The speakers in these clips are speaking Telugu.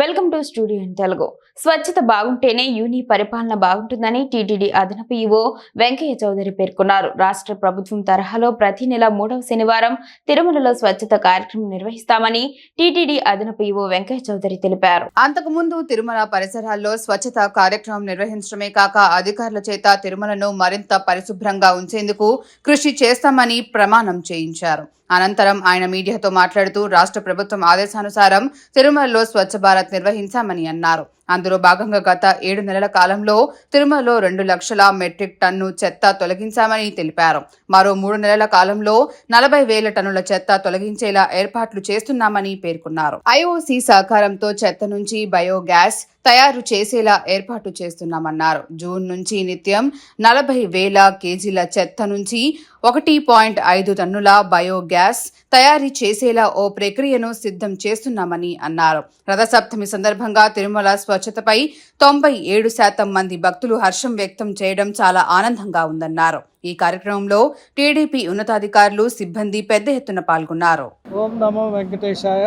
Welcome to studio in Telugu. స్వచ్ఛత బాగుంటేనే యూని పరిపాలన బాగుంటుందని టీటీడీ అదనపు ఈవో వెంకయ్య చౌదరి పేర్కొన్నారు. రాష్ట్ర ప్రభుత్వం తరహాలో ప్రతి నెల మూడవ శనివారం తిరుమలలో స్వచ్ఛత కార్యక్రమం నిర్వహిస్తామని టీటీడీ అదనపు ఈవో వెంకయ్య చౌదరి తెలిపారు. అంతకుముందు తిరుమల పరిసరాల్లో స్వచ్ఛత కార్యక్రమం నిర్వహించడమే కాక అధికారుల చేత తిరుమలను మరింత పరిశుభ్రంగా ఉంచేందుకు కృషి చేస్తామని ప్రమాణం చేయించారు. అనంతరం ఆయన మీడియాతో మాట్లాడుతూ రాష్ట్ర ప్రభుత్వం ఆదేశానుసారం తిరుమలలో స్వచ్ఛ భారత్ నిర్వహించామని అన్నారు అందులో భాగంగా గత ఏడు నెలల కాలంలో తిరుమలలో రెండు లక్షల మెట్రిక్ టన్ను చెత్త తొలగించామని తెలిపారు. మరో మూడు నెలల కాలంలో నలభై వేల టన్నుల చెత్త తొలగించేలా ఏర్పాట్లు చేస్తున్నామని పేర్కొన్నారు. ఐఓసీ సహకారంతో చెత్త నుంచి బయోగ్యాస్ తయారు చేసేలా ఏర్పాటు చేస్తున్నామన్నారు. జూన్ నుంచి నిత్యం నలభై వేల కేజీల చెత్త నుంచి ఒకటి పాయింట్ ఐదు టన్నుల బయోగ్యాస్ తయారీ చేసేలా ఓ ప్రక్రియను సిద్ధం చేస్తున్నామని అన్నారు. రథసప్తమి సందర్భంగా తిరుమల స్వచ్ఛతపై తొంభై ఏడు శాతం మంది భక్తులు హర్షం వ్యక్తం చేయడం చాలా ఆనందంగా ఉందన్నారు. ఈ కార్యక్రమంలో టీడీపీ ఉన్నతాధికారులు సిబ్బంది పెద్ద ఎత్తున పాల్గొన్నారు. ఓం నమో వెంకటేశాయ.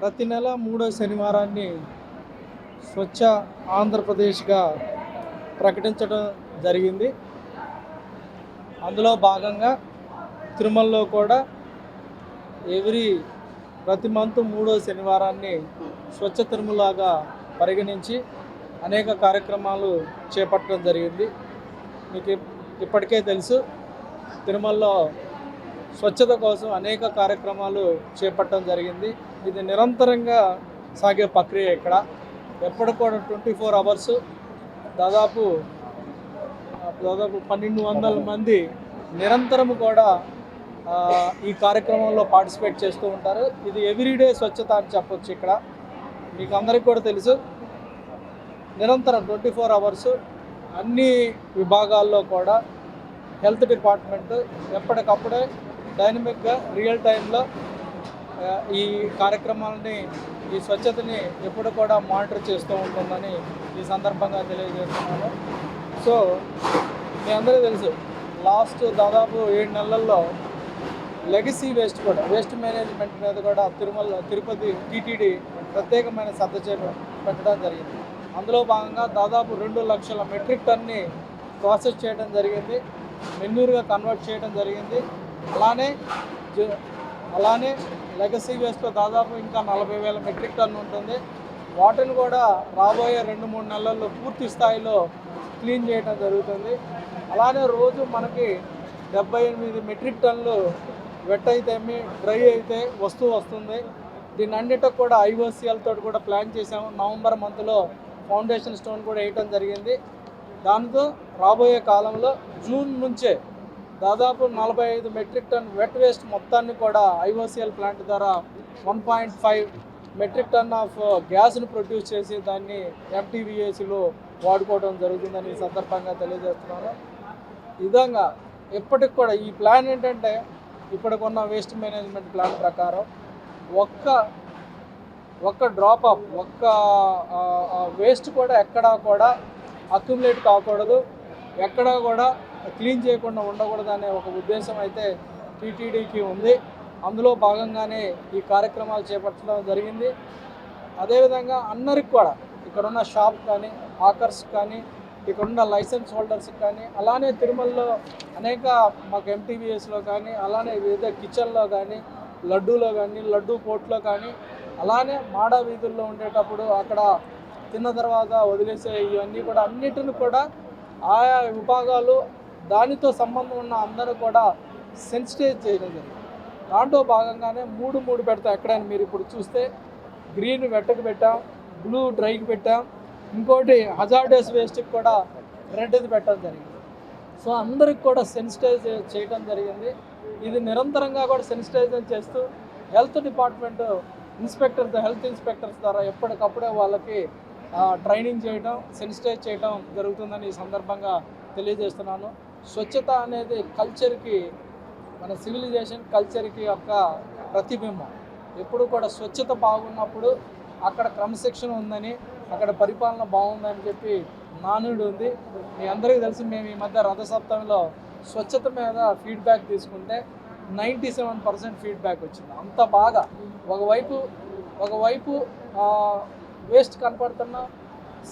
ప్రతి నెల మూడో శనివారాన్ని స్వచ్ఛ ఆంధ్రప్రదేశ్గా ప్రకటించడం జరిగింది. అందులో భాగంగా తిరుమలలో కూడా ఎవ్రీ ప్రతి మంత్ మూడో శనివారాన్ని స్వచ్ఛ తిరుమలగా పరిగణించి అనేక కార్యక్రమాలు చేపట్టడం జరిగింది. మీకు ఇప్పటికే తెలుసు తిరుమలలో స్వచ్ఛత కోసం అనేక కార్యక్రమాలు చేపట్టడం జరిగింది. ఇది నిరంతరంగా సాగే ప్రక్రియ ఇక్కడ. ఎప్పటి కూడా ట్వంటీ ఫోర్ అవర్స్ దాదాపు దాదాపు పన్నెండు వందల మంది నిరంతరం కూడా ఈ కార్యక్రమంలో పార్టిసిపేట్ చేస్తూ ఉంటారు. ఇది ఎవ్రీడే స్వచ్ఛత అని చెప్పొచ్చు ఇక్కడ. మీకు అందరికీ కూడా తెలుసు. నిరంతరం ట్వంటీ ఫోర్ అవర్స్ అన్ని విభాగాల్లో కూడా హెల్త్ డిపార్ట్మెంట్ ఎప్పటికప్పుడే డైనమిక్గా రియల్ టైంలో ఈ కార్యక్రమాలని ఈ స్వచ్ఛతని ఎప్పుడు కూడా మానిటర్ చేస్తూ ఉంటుందని ఈ సందర్భంగా తెలియజేస్తున్నాను. సో మీ అందరూ తెలుసు లాస్ట్ దాదాపు ఏడు నెలల్లో లెగసీ వేస్ట్ కూడా వేస్ట్ మేనేజ్మెంట్ మీద కూడా తిరుమల తిరుపతి టీటీడీ ప్రత్యేకమైన శ్రద్ధ చేప పెట్టడం జరిగింది. అందులో భాగంగా దాదాపు రెండు లక్షల మెట్రిక్ టన్ని ప్రాసెస్ చేయడం జరిగింది. మెన్యూర్గా కన్వర్ట్ చేయడం జరిగింది. అలానే జ- అలానే లెగసీ వేస్ట్లో దాదాపు ఇంకా నలభై వేల మెట్రిక్ టన్ ఉంటుంది. వాటిని కూడా రాబోయే రెండు మూడు నెలల్లో పూర్తి స్థాయిలో క్లీన్ చేయడం జరుగుతుంది. అలానే రోజు మనకి డెబ్బై ఎనిమిది మెట్రిక్ టన్లు వెట్ అయితే డ్రై అయితే వస్తువు వస్తుంది. దీన్ని అన్నిటికి కూడా ఐఓసిఎల్ కూడా ప్లాన్ చేసాము నవంబర్ మంత్లో ఫౌండేషన్ స్టోన్ కూడా వేయటం జరిగింది. దాంతో రాబోయే కాలంలో జూన్ నుంచే దాదాపు నలభై ఐదు మెట్రిక్ టన్ వెట్ వేస్ట్ మొత్తాన్ని కూడా ఐఓసిఎల్ ప్లాంట్ ద్వారా one point five metric ton of గ్యాస్ను produce చేసి దాన్ని ఎంటీవీఏసీలో వాడుకోవడం జరుగుతుందని ఈ సందర్భంగా తెలియజేస్తున్నాను. విధంగా ఎప్పటికి కూడా ఈ ప్లాన్ ఏంటంటే ఇప్పటికున్న వేస్ట్ మేనేజ్మెంట్ ప్లాన్ ప్రకారం ఒక్క ఒక్క డ్రాప్ ఆఫ్ ఒక్క వేస్ట్ కూడా ఎక్కడా కూడా అక్యుములేట్ కాకూడదు. ఎక్కడా కూడా క్లీన్ చేయకుండా ఉండకూడదు అనే ఒక ఉద్దేశం అయితే టీటీడీకి ఉంది. అందులో భాగంగానే ఈ కార్యక్రమాలు చేపట్టడం జరిగింది. అదేవిధంగా అందరికి కూడా ఇక్కడున్న షాప్ కానీ ఆకర్స్ కానీ ఇక్కడున్న లైసెన్స్ హోల్డర్స్కి కానీ అలానే తిరుమలలో అనేక మాకు ఎంటీబీఎస్లో కానీ అలానే వివిధ కిచెన్లో కానీ లడ్డూలో కానీ లడ్డూ కోట్లో కానీ అలానే మాడ వీధుల్లో ఉండేటప్పుడు అక్కడ తిన్న తర్వాత వదిలేసే ఇవన్నీ కూడా అన్నిటిని కూడా ఆయా విభాగాలు దానితో సంబంధం ఉన్న అందరూ కూడా సెన్సిటైజ్ చేయడం జరిగింది. దాంట్లో భాగంగానే మూడు మూడు పెడతాం ఎక్కడైనా మీరు ఇప్పుడు చూస్తే గ్రీన్ వెట్టకు పెట్టాం బ్లూ డ్రైకి పెట్టాం ఇంకోటి హజార్డస్ వేస్ట్కి కూడా రెడ్ది పెట్టడం జరిగింది. సో అందరికి కూడా సెన్సిటైజ్ చేయడం జరిగింది. ఇది నిరంతరంగా కూడా సెన్సిటైజేషన్ చేస్తూ health department inspector health inspectors ద్వారా ఎప్పటికప్పుడే వాళ్ళకి ట్రైనింగ్ చేయడం సెన్సిటైజ్ చేయడం జరుగుతుందని ఈ సందర్భంగా తెలియజేస్తున్నాను. స్వచ్ఛత అనేది కల్చర్కి మన సివిలైజేషన్ కల్చర్కి యొక్క ప్రతిబింబం. ఎప్పుడు కూడా స్వచ్ఛత బాగున్నప్పుడు అక్కడ క్రమశిక్షణ ఉందని అక్కడ పరిపాలన బాగుందని చెప్పి నానుడు ఉంది. మీ అందరికీ తెలిసి మేము ఈ మధ్య రథసప్తమిలో స్వచ్ఛత మీద ఫీడ్బ్యాక్ తీసుకుంటే నైంటీ సెవెన్ పర్సెంట్ ఫీడ్బ్యాక్ వచ్చింది. అంత బాగా. ఒకవైపు ఒకవైపు వేస్ట్ కనపడుతున్న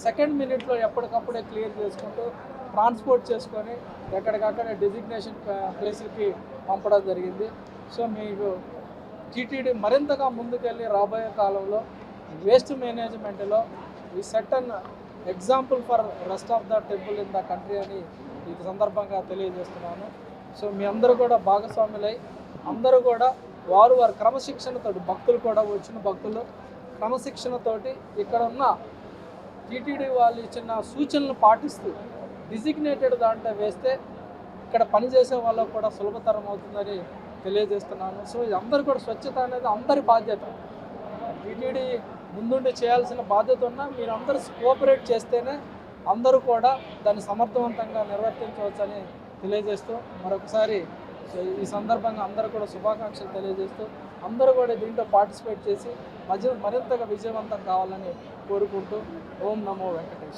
సెకండ్ మినిట్లో ఎప్పటికప్పుడే క్లియర్ చేసుకుంటూ ట్రాన్స్పోర్ట్ చేసుకొని ఎక్కడికక్కడ డెసిగ్నేషన్ ప్లేసులకి పంపడం జరిగింది. సో మీకు టీటీడీ మరింతగా ముందుకెళ్ళి రాబోయే కాలంలో వేస్ట్ మేనేజ్మెంట్లో ఈ set an example for rest of the temple in the country అని ఈ సందర్భంగా తెలియజేస్తున్నాను. సో మీ అందరూ కూడా భాగస్వాములై అందరూ కూడా వారు వారి క్రమశిక్షణతో భక్తులు కూడా వచ్చిన భక్తులు క్రమశిక్షణతోటి ఇక్కడ ఉన్న టీటీడీ వాళ్ళు ఇచ్చిన సూచనలు పాటిస్తూ డిజిగ్నేటెడ్ దాంట్లో వేస్తే ఇక్కడ పనిచేసే వాళ్ళకు కూడా సులభతరం అవుతుందని తెలియజేస్తున్నాను. సో ఇది అందరూ కూడా స్వచ్ఛత అనేది అందరి బాధ్యత. టీటీడీ ముందుండి చేయాల్సిన బాధ్యత ఉన్నా మీరు అందరూ కోఆపరేట్ చేస్తేనే అందరూ కూడా దాన్ని సమర్థవంతంగా నిర్వర్తించవచ్చని తెలియజేస్తూ మరొకసారి ఈ సందర్భంగా అందరూ కూడా శుభాకాంక్షలు తెలియజేస్తూ అందరూ కూడా దీంట్లో పార్టిసిపేట్ చేసి మధ్య మరింతగా విజయవంతం కావాలని కోరుకుంటూ ఓం నమో వెంకటేష్